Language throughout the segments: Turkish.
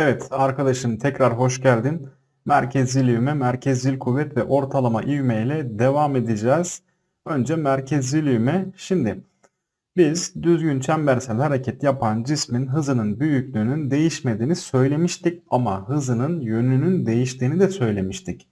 Evet arkadaşım tekrar hoş geldin. Merkezcil ivme, merkezcil kuvvet ve ortalama ivme ile devam edeceğiz. Önce merkezcil ivme. Şimdi biz düzgün çembersel hareket yapan cismin hızının büyüklüğünün değişmediğini söylemiştik ama hızının yönünün değiştiğini de söylemiştik.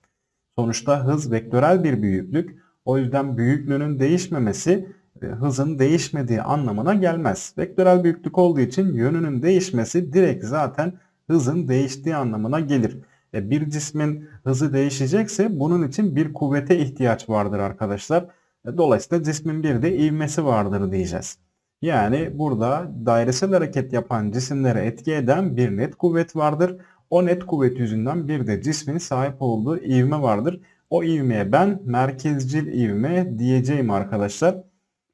Sonuçta hız vektörel bir büyüklük. O yüzden büyüklüğünün değişmemesi e, hızın değişmediği anlamına gelmez. Vektörel büyüklük olduğu için yönünün değişmesi direkt zaten hızın değiştiği anlamına gelir. E, bir cismin hızı değişecekse bunun için bir kuvvete ihtiyaç vardır arkadaşlar. E, dolayısıyla cismin bir de ivmesi vardır diyeceğiz. Yani burada dairesel hareket yapan cisimlere etki eden bir net kuvvet vardır. O net kuvvet yüzünden bir de cismin sahip olduğu ivme vardır. O ivmeye ben merkezcil ivme diyeceğim arkadaşlar.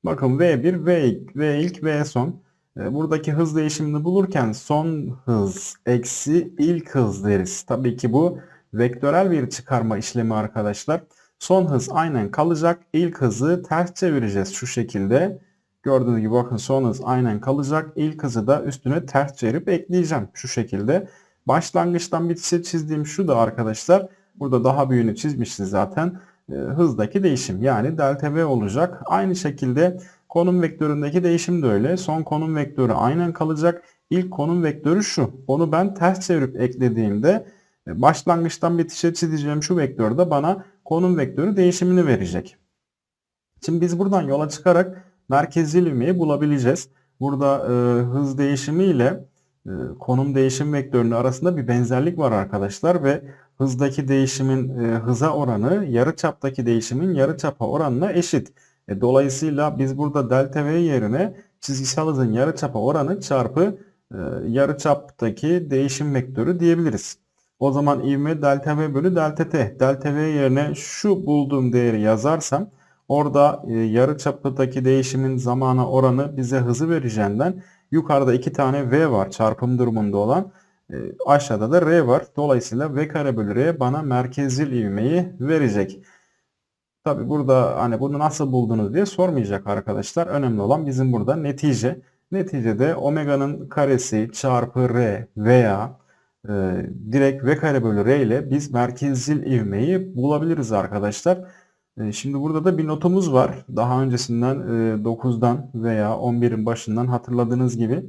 Bakın V1, V ilk, V ilk, V son. E, buradaki hız değişimini bulurken son hız eksi ilk hız deriz. Tabii ki bu vektörel bir çıkarma işlemi arkadaşlar. Son hız aynen kalacak. İlk hızı ters çevireceğiz şu şekilde. Gördüğünüz gibi bakın son hız aynen kalacak. İlk hızı da üstüne ters çevirip ekleyeceğim şu şekilde. Başlangıçtan bitişe çizdiğim şu da arkadaşlar. Burada daha büyüğünü çizmişiz zaten. E, hızdaki değişim yani delta V olacak. Aynı şekilde konum vektöründeki değişim de öyle. Son konum vektörü aynen kalacak. İlk konum vektörü şu. Onu ben ters çevirip eklediğimde e, başlangıçtan bitişe çizeceğim şu vektör de bana konum vektörü değişimini verecek. Şimdi biz buradan yola çıkarak merkezcil ivmeyi bulabileceğiz. Burada e, hız değişimi ile e, konum değişim vektörünün arasında bir benzerlik var arkadaşlar ve hızdaki değişimin e, hıza oranı yarıçaptaki değişimin yarıçapa oranına eşit. E, dolayısıyla biz burada delta V yerine çizgisel hızın yarıçapa oranı çarpı e, yarıçaptaki değişim vektörü diyebiliriz. O zaman ivme delta V bölü delta T. Delta V yerine şu bulduğum değeri yazarsam orada e, yarıçaptaki değişimin zamana oranı bize hızı vereceğinden yukarıda iki tane V var çarpım durumunda olan. E, aşağıda da R var. Dolayısıyla V kare bölü R bana merkezil ivmeyi verecek. Tabi burada hani bunu nasıl buldunuz diye sormayacak arkadaşlar. Önemli olan bizim burada netice. Neticede omega'nın karesi çarpı r veya e, direkt v kare bölü r ile biz merkezil ivmeyi bulabiliriz arkadaşlar. E, şimdi burada da bir notumuz var. Daha öncesinden e, 9'dan veya 11'in başından hatırladığınız gibi.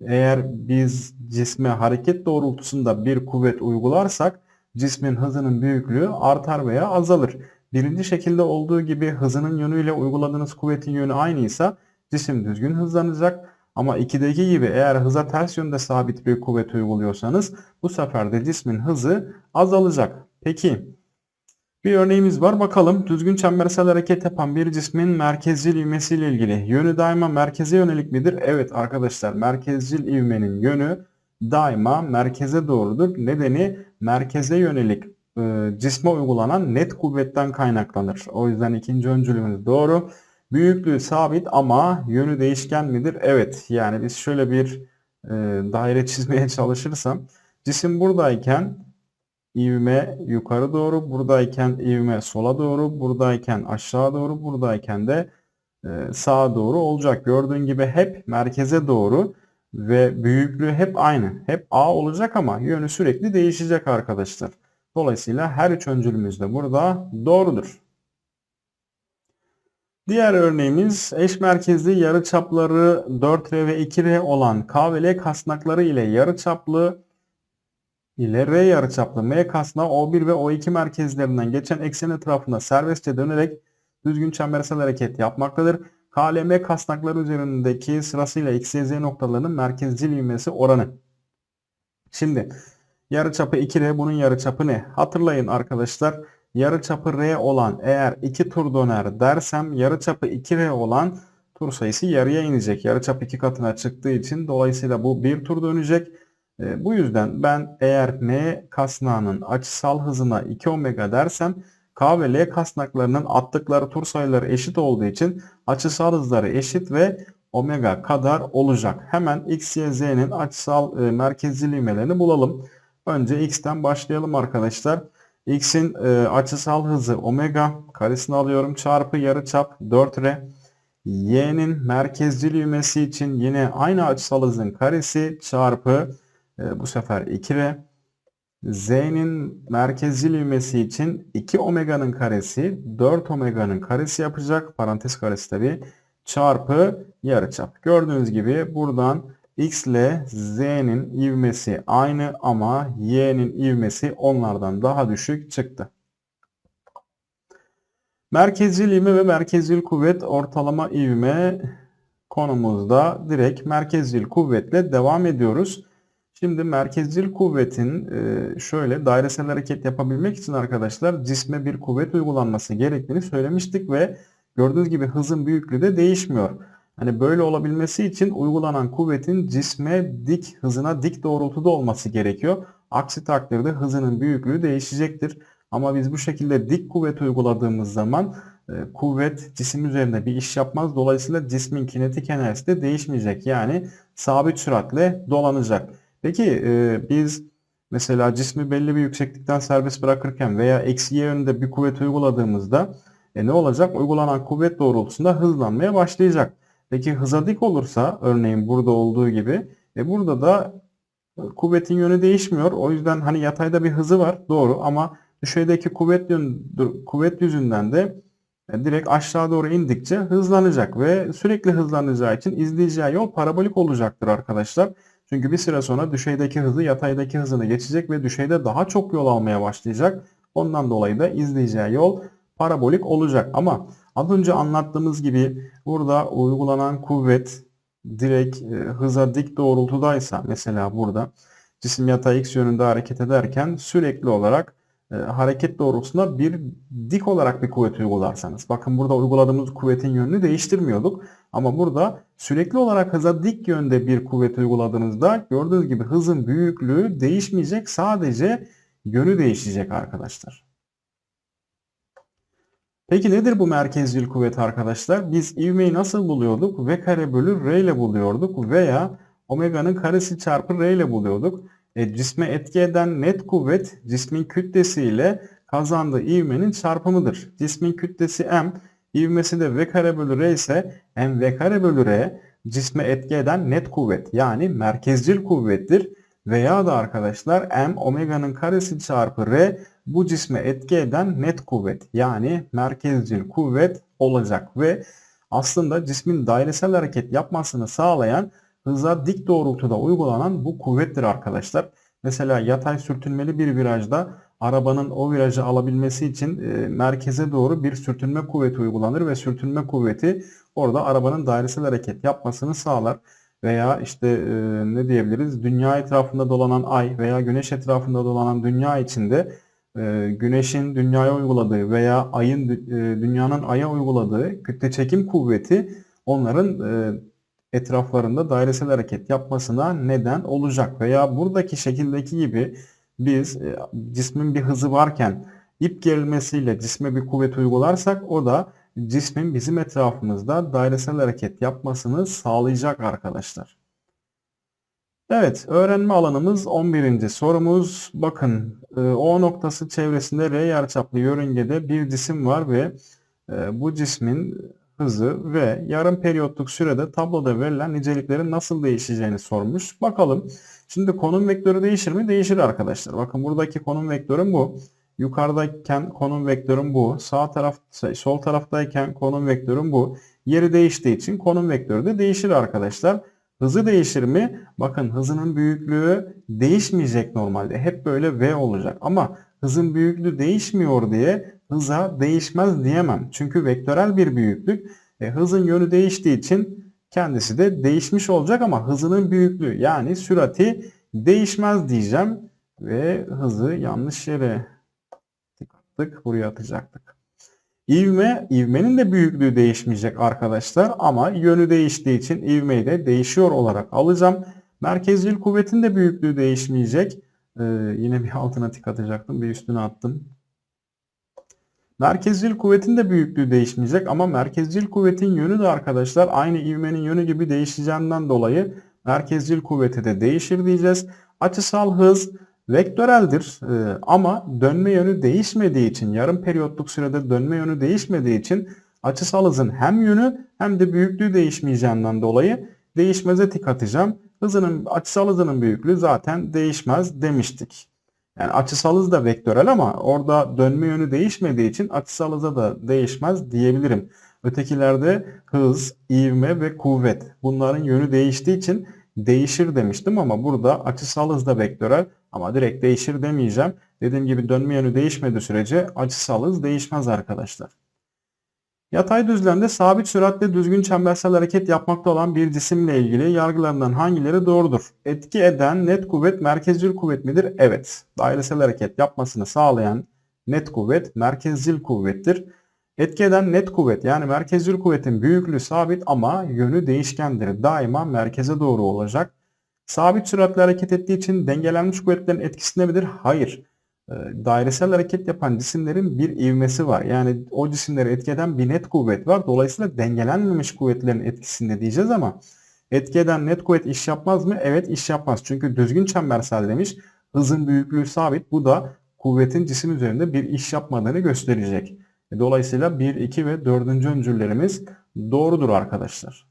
Eğer biz cisme hareket doğrultusunda bir kuvvet uygularsak cismin hızının büyüklüğü artar veya azalır. Birinci şekilde olduğu gibi hızının yönüyle uyguladığınız kuvvetin yönü aynıysa cisim düzgün hızlanacak. Ama 2'deki gibi eğer hıza ters yönde sabit bir kuvvet uyguluyorsanız bu sefer de cismin hızı azalacak. Peki bir örneğimiz var bakalım. Düzgün çembersel hareket yapan bir cismin merkezcil ivmesiyle ilgili. Yönü daima merkeze yönelik midir? Evet arkadaşlar merkezcil ivmenin yönü daima merkeze doğrudur. Nedeni merkeze yönelik cisme uygulanan net kuvvetten kaynaklanır. O yüzden ikinci öncülümüz doğru. Büyüklüğü sabit ama yönü değişken midir? Evet. Yani biz şöyle bir e, daire çizmeye çalışırsam cisim buradayken ivme yukarı doğru, buradayken ivme sola doğru, buradayken aşağı doğru, buradayken de e, sağa doğru olacak. Gördüğün gibi hep merkeze doğru ve büyüklüğü hep aynı. Hep A olacak ama yönü sürekli değişecek arkadaşlar. Dolayısıyla her üç öncülümüz de burada doğrudur. Diğer örneğimiz eş merkezli yarıçapları 4R ve 2R olan K ve L kasnakları ile yarıçaplı ile R yarıçaplı M kasnağı O1 ve O2 merkezlerinden geçen eksen etrafında serbestçe dönerek düzgün çembersel hareket yapmaktadır. K, L, M kasnakları üzerindeki sırasıyla X, Z noktalarının merkezcil ivmesi oranı. Şimdi Yarıçapı 2R bunun yarıçapı ne? Hatırlayın arkadaşlar. Yarıçapı R olan eğer 2 tur döner dersem yarıçapı 2R olan tur sayısı yarıya inecek. Yarıçap 2 katına çıktığı için dolayısıyla bu 1 tur dönecek. E, bu yüzden ben eğer M kasnağının açısal hızına 2 omega dersem K ve L kasnaklarının attıkları tur sayıları eşit olduğu için açısal hızları eşit ve omega kadar olacak. Hemen X, Y, Z'nin açısal e, merkezcil ivmelerini bulalım. Önce x'ten başlayalım arkadaşlar. x'in e, açısal hızı omega karesini alıyorum çarpı yarıçap 4r. y'nin merkezcil ivmesi için yine aynı açısal hızın karesi çarpı e, bu sefer 2R. Z'nin merkezcil ivmesi için 2 omega'nın karesi 4 omega'nın karesi yapacak. Parantez karesi tabi. Çarpı yarıçap. Gördüğünüz gibi buradan x ile z'nin ivmesi aynı ama y'nin ivmesi onlardan daha düşük çıktı. Merkezcil ivme ve merkezcil kuvvet ortalama ivme konumuzda direkt merkezcil kuvvetle devam ediyoruz. Şimdi merkezcil kuvvetin e, şöyle dairesel hareket yapabilmek için arkadaşlar cisme bir kuvvet uygulanması gerektiğini söylemiştik ve gördüğünüz gibi hızın büyüklüğü de değişmiyor. Hani böyle olabilmesi için uygulanan kuvvetin cisme dik hızına dik doğrultuda olması gerekiyor. Aksi takdirde hızının büyüklüğü değişecektir. Ama biz bu şekilde dik kuvvet uyguladığımız zaman e, kuvvet cisim üzerinde bir iş yapmaz. Dolayısıyla cismin kinetik enerjisi de değişmeyecek. Yani sabit süratle dolanacak. Peki e, biz mesela cismi belli bir yükseklikten serbest bırakırken veya eksi y yönünde bir kuvvet uyguladığımızda e, ne olacak? Uygulanan kuvvet doğrultusunda hızlanmaya başlayacak. Peki hıza dik olursa örneğin burada olduğu gibi e, burada da e, kuvvetin yönü değişmiyor. O yüzden hani yatayda bir hızı var doğru ama düşeydeki kuvvet, kuvvet yüzünden de e, direkt aşağı doğru indikçe hızlanacak ve sürekli hızlanacağı için izleyeceği yol parabolik olacaktır arkadaşlar. Çünkü bir süre sonra düşeydeki hızı yataydaki hızını geçecek ve düşeyde daha çok yol almaya başlayacak. Ondan dolayı da izleyeceği yol parabolik olacak. Ama az önce anlattığımız gibi burada uygulanan kuvvet direkt e, hıza dik doğrultudaysa mesela burada cisim yatay x yönünde hareket ederken sürekli olarak e, hareket doğrultusunda bir dik olarak bir kuvvet uygularsanız. Bakın burada uyguladığımız kuvvetin yönünü değiştirmiyorduk. Ama burada sürekli olarak hıza dik yönde bir kuvvet uyguladığınızda gördüğünüz gibi hızın büyüklüğü değişmeyecek. Sadece yönü değişecek arkadaşlar. Peki nedir bu merkezcil kuvvet arkadaşlar? Biz ivmeyi nasıl buluyorduk? V kare bölü R ile buluyorduk veya omega'nın karesi çarpı R ile buluyorduk. E, cisme etki eden net kuvvet cismin kütlesi ile kazandığı ivmenin çarpımıdır. Cismin kütlesi m, ivmesi de v kare bölü r ise m v kare bölü r cisme etki eden net kuvvet yani merkezcil kuvvettir. Veya da arkadaşlar m omega'nın karesi çarpı r bu cisme etki eden net kuvvet yani merkezcil kuvvet olacak ve aslında cismin dairesel hareket yapmasını sağlayan hıza dik doğrultuda uygulanan bu kuvvettir arkadaşlar. Mesela yatay sürtünmeli bir virajda arabanın o virajı alabilmesi için e, merkeze doğru bir sürtünme kuvveti uygulanır ve sürtünme kuvveti orada arabanın dairesel hareket yapmasını sağlar. Veya işte e, ne diyebiliriz dünya etrafında dolanan ay veya güneş etrafında dolanan dünya içinde e, güneşin dünyaya uyguladığı veya ayın e, dünyanın aya uyguladığı kütle çekim kuvveti onların e, etraflarında dairesel hareket yapmasına neden olacak. Veya buradaki şekildeki gibi biz e, cismin bir hızı varken ip gerilmesiyle cisme bir kuvvet uygularsak o da cismin bizim etrafımızda dairesel hareket yapmasını sağlayacak arkadaşlar. Evet, öğrenme alanımız 11. sorumuz. Bakın, e, O noktası çevresinde R yarıçaplı yörüngede bir cisim var ve e, bu cismin hızı ve yarım periyotluk sürede tabloda verilen niceliklerin nasıl değişeceğini sormuş. Bakalım. Şimdi konum vektörü değişir mi? Değişir arkadaşlar. Bakın buradaki konum vektörüm bu. Yukarıdayken konum vektörüm bu. Sağ taraf, sol taraftayken konum vektörüm bu. Yeri değiştiği için konum vektörü de değişir arkadaşlar. Hızı değişir mi? Bakın hızının büyüklüğü değişmeyecek normalde. Hep böyle V olacak. Ama hızın büyüklüğü değişmiyor diye hıza değişmez diyemem. Çünkü vektörel bir büyüklük. E, hızın yönü değiştiği için kendisi de değişmiş olacak ama hızının büyüklüğü yani sürati değişmez diyeceğim. Ve hızı yanlış yere tıkattık. Buraya atacaktık. İvme, ivmenin de büyüklüğü değişmeyecek arkadaşlar ama yönü değiştiği için ivmeyi de değişiyor olarak alacağım. Merkezcil kuvvetin de büyüklüğü değişmeyecek. Ee, yine bir altına tik atacaktım. Bir üstüne attım. Merkezcil kuvvetin de büyüklüğü değişmeyecek ama merkezcil kuvvetin yönü de arkadaşlar aynı ivmenin yönü gibi değişeceğinden dolayı merkezcil kuvveti de değişir diyeceğiz. Açısal hız vektöreldir ee, ama dönme yönü değişmediği için yarım periyotluk sürede dönme yönü değişmediği için açısal hızın hem yönü hem de büyüklüğü değişmeyeceğinden dolayı değişmeze tik atacağım. hızının açısal hızının büyüklüğü zaten değişmez demiştik. Yani açısal hız da vektörel ama orada dönme yönü değişmediği için açısal hıza da değişmez diyebilirim. Ötekilerde hız, ivme ve kuvvet bunların yönü değiştiği için değişir demiştim ama burada açısal hız da vektörel ama direkt değişir demeyeceğim. Dediğim gibi dönme yönü değişmediği sürece açısal hız değişmez arkadaşlar. Yatay düzlemde sabit süratle düzgün çembersel hareket yapmakta olan bir cisimle ilgili yargılarından hangileri doğrudur? Etki eden net kuvvet merkezcil kuvvet midir? Evet. Dairesel hareket yapmasını sağlayan net kuvvet merkezcil kuvvettir. Etki eden net kuvvet yani merkezcil kuvvetin büyüklüğü sabit ama yönü değişkendir. Daima merkeze doğru olacak. Sabit süratle hareket ettiği için dengelenmiş kuvvetlerin etkisinde midir? Hayır. Ee, dairesel hareket yapan cisimlerin bir ivmesi var. Yani o cisimleri etki eden bir net kuvvet var. Dolayısıyla dengelenmemiş kuvvetlerin etkisinde diyeceğiz ama etki eden net kuvvet iş yapmaz mı? Evet iş yapmaz. Çünkü düzgün çembersel demiş. Hızın büyüklüğü sabit. Bu da kuvvetin cisim üzerinde bir iş yapmadığını gösterecek. E, dolayısıyla 1, 2 ve 4. öncüllerimiz doğrudur arkadaşlar.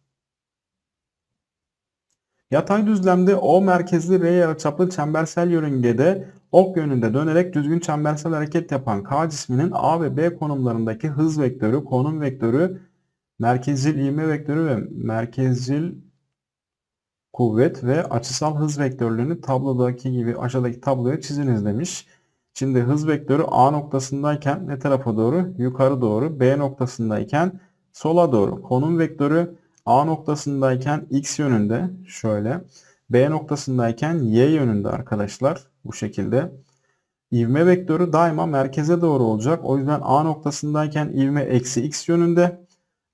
Yatay düzlemde O merkezli R yarıçaplı çembersel yörüngede ok yönünde dönerek düzgün çembersel hareket yapan K cisminin A ve B konumlarındaki hız vektörü, konum vektörü, merkezcil ivme vektörü ve merkezcil kuvvet ve açısal hız vektörlerini tablodaki gibi aşağıdaki tabloya çiziniz demiş. Şimdi hız vektörü A noktasındayken ne tarafa doğru? Yukarı doğru. B noktasındayken sola doğru. Konum vektörü A noktasındayken x yönünde şöyle. B noktasındayken y yönünde arkadaşlar bu şekilde. İvme vektörü daima merkeze doğru olacak. O yüzden A noktasındayken ivme eksi x yönünde.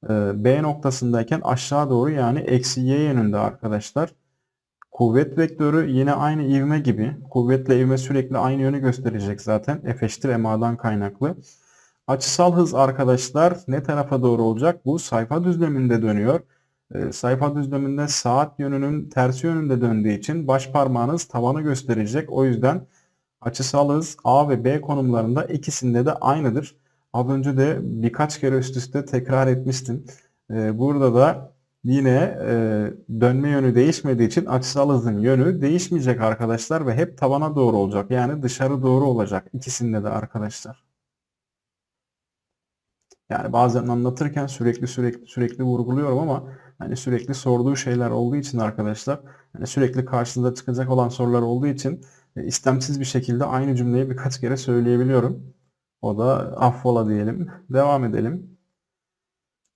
Ee, B noktasındayken aşağı doğru yani eksi y yönünde arkadaşlar. Kuvvet vektörü yine aynı ivme gibi. Kuvvetle ivme sürekli aynı yönü gösterecek zaten. F eşittir MA'dan kaynaklı. Açısal hız arkadaşlar ne tarafa doğru olacak? Bu sayfa düzleminde dönüyor. E, sayfa düzleminde saat yönünün tersi yönünde döndüğü için baş parmağınız tavanı gösterecek. O yüzden açısal hız A ve B konumlarında ikisinde de aynıdır. Az önce de birkaç kere üst üste tekrar etmiştim. E, burada da yine e, dönme yönü değişmediği için açısal hızın yönü değişmeyecek arkadaşlar ve hep tavana doğru olacak. Yani dışarı doğru olacak ikisinde de arkadaşlar. Yani bazen anlatırken sürekli sürekli sürekli vurguluyorum ama hani sürekli sorduğu şeyler olduğu için arkadaşlar hani sürekli karşınıza çıkacak olan sorular olduğu için e, istemsiz bir şekilde aynı cümleyi birkaç kere söyleyebiliyorum. O da affola diyelim. Devam edelim.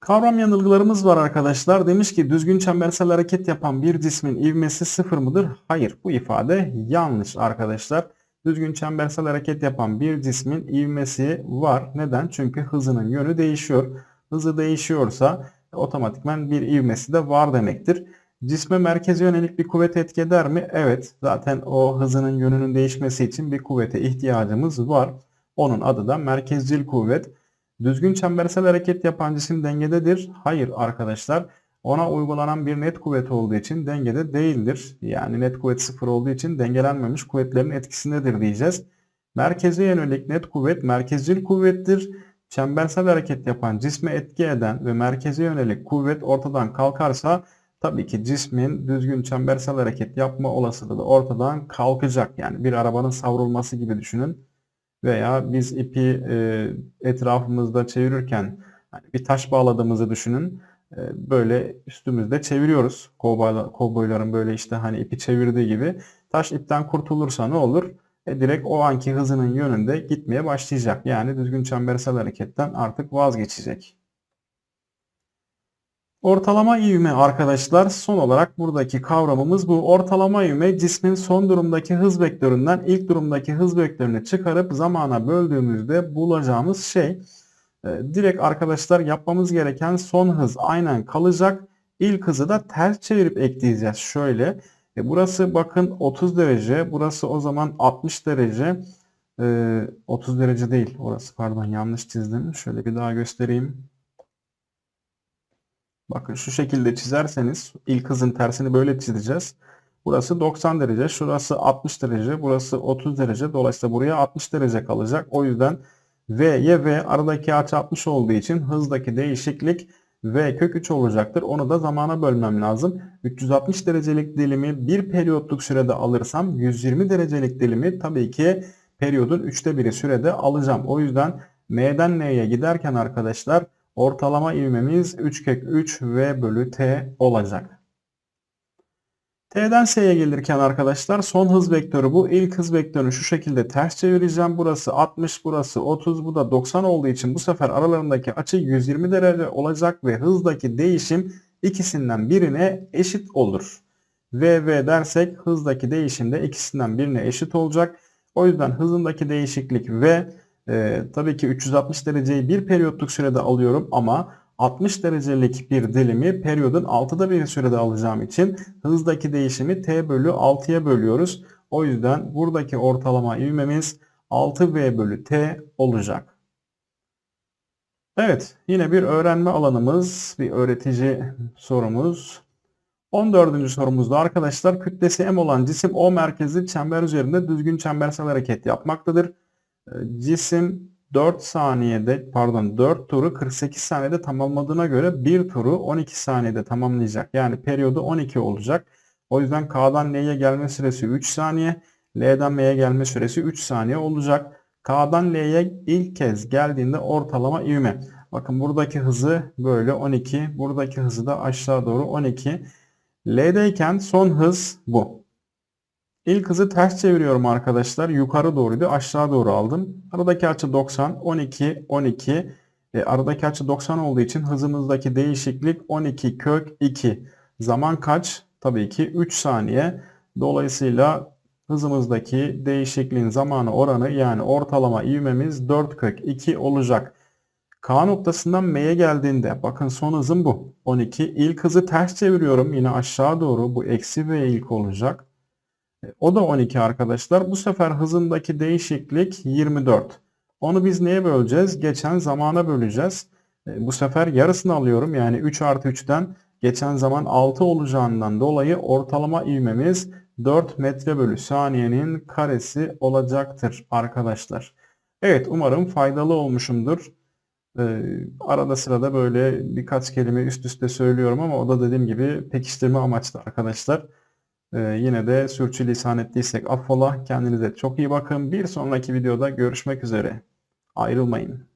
Kavram yanılgılarımız var arkadaşlar. Demiş ki düzgün çembersel hareket yapan bir cismin ivmesi sıfır mıdır? Hayır. Bu ifade yanlış arkadaşlar. Düzgün çembersel hareket yapan bir cismin ivmesi var. Neden? Çünkü hızının yönü değişiyor. Hızı değişiyorsa otomatikman bir ivmesi de var demektir. Cisme merkeze yönelik bir kuvvet etki eder mi? Evet. Zaten o hızının yönünün değişmesi için bir kuvvete ihtiyacımız var. Onun adı da merkezcil kuvvet. Düzgün çembersel hareket yapan cisim dengededir. Hayır arkadaşlar. Ona uygulanan bir net kuvvet olduğu için dengede değildir. Yani net kuvvet sıfır olduğu için dengelenmemiş kuvvetlerin etkisindedir diyeceğiz. Merkeze yönelik net kuvvet merkezcil kuvvettir. Çembersel hareket yapan cisme etki eden ve merkeze yönelik kuvvet ortadan kalkarsa tabii ki cismin düzgün çembersel hareket yapma olasılığı da ortadan kalkacak. Yani bir arabanın savrulması gibi düşünün. Veya biz ipi e, etrafımızda çevirirken yani bir taş bağladığımızı düşünün. E, böyle üstümüzde çeviriyoruz. Kovboyların böyle işte hani ipi çevirdiği gibi. Taş ipten kurtulursa ne olur? E, direkt o anki hızının yönünde gitmeye başlayacak. Yani düzgün çembersel hareketten artık vazgeçecek. Ortalama ivme arkadaşlar son olarak buradaki kavramımız bu. Ortalama ivme cismin son durumdaki hız vektöründen ilk durumdaki hız vektörünü çıkarıp zamana böldüğümüzde bulacağımız şey. E, direkt arkadaşlar yapmamız gereken son hız aynen kalacak. İlk hızı da ters çevirip ekleyeceğiz. Şöyle e, burası bakın 30 derece burası o zaman 60 derece. E, 30 derece değil orası pardon yanlış çizdim. Şöyle bir daha göstereyim. Bakın şu şekilde çizerseniz ilk hızın tersini böyle çizeceğiz. Burası 90 derece, şurası 60 derece, burası 30 derece. Dolayısıyla buraya 60 derece kalacak. O yüzden V'ye V aradaki açı 60 olduğu için hızdaki değişiklik V kök 3 olacaktır. Onu da zamana bölmem lazım. 360 derecelik dilimi bir periyotluk sürede alırsam 120 derecelik dilimi tabii ki periyodun 3'te biri sürede alacağım. O yüzden M'den N'ye giderken arkadaşlar ortalama ivmemiz 3 kök 3 V bölü T olacak. T'den S'ye gelirken arkadaşlar son hız vektörü bu. İlk hız vektörünü şu şekilde ters çevireceğim. Burası 60, burası 30, bu da 90 olduğu için bu sefer aralarındaki açı 120 derece olacak ve hızdaki değişim ikisinden birine eşit olur. V V dersek hızdaki değişim de ikisinden birine eşit olacak. O yüzden hızındaki değişiklik V e, tabii ki 360 dereceyi bir periyotluk sürede alıyorum ama 60 derecelik bir dilimi periyodun 6'da bir sürede alacağım için hızdaki değişimi t bölü 6'ya bölüyoruz. O yüzden buradaki ortalama ivmemiz 6v bölü t olacak. Evet yine bir öğrenme alanımız, bir öğretici sorumuz. 14. sorumuzda arkadaşlar kütlesi m olan cisim O merkezli çember üzerinde düzgün çembersel hareket yapmaktadır. Ee, Cisim 4 saniyede pardon 4 turu 48 saniyede tamamladığına göre 1 turu 12 saniyede tamamlayacak. Yani periyodu 12 olacak. O yüzden K'dan L'ye gelme süresi 3 saniye. L'den M'ye gelme süresi 3 saniye olacak. K'dan L'ye ilk kez geldiğinde ortalama ivme. Bakın buradaki hızı böyle 12. Buradaki hızı da aşağı doğru 12. L'deyken son hız bu. İlk hızı ters çeviriyorum arkadaşlar. Yukarı doğruydu. Aşağı doğru aldım. Aradaki açı 90. 12, 12. E, aradaki açı 90 olduğu için hızımızdaki değişiklik 12 kök 2. Zaman kaç? Tabii ki 3 saniye. Dolayısıyla hızımızdaki değişikliğin zamanı oranı yani ortalama ivmemiz 4 kök 2 olacak. K noktasından M'ye geldiğinde bakın son hızım bu. 12. İlk hızı ters çeviriyorum. Yine aşağı doğru bu eksi V ilk olacak. O da 12 arkadaşlar. Bu sefer hızındaki değişiklik 24. Onu biz neye böleceğiz? Geçen zamana böleceğiz. E, bu sefer yarısını alıyorum. Yani 3 artı 3'ten geçen zaman 6 olacağından dolayı ortalama ivmemiz 4 metre bölü saniyenin karesi olacaktır arkadaşlar. Evet umarım faydalı olmuşumdur. Ee, arada sırada böyle birkaç kelime üst üste söylüyorum ama o da dediğim gibi pekiştirme amaçlı arkadaşlar. Ee, yine de sürçülisan ettiysek affola. Kendinize çok iyi bakın. Bir sonraki videoda görüşmek üzere. Ayrılmayın.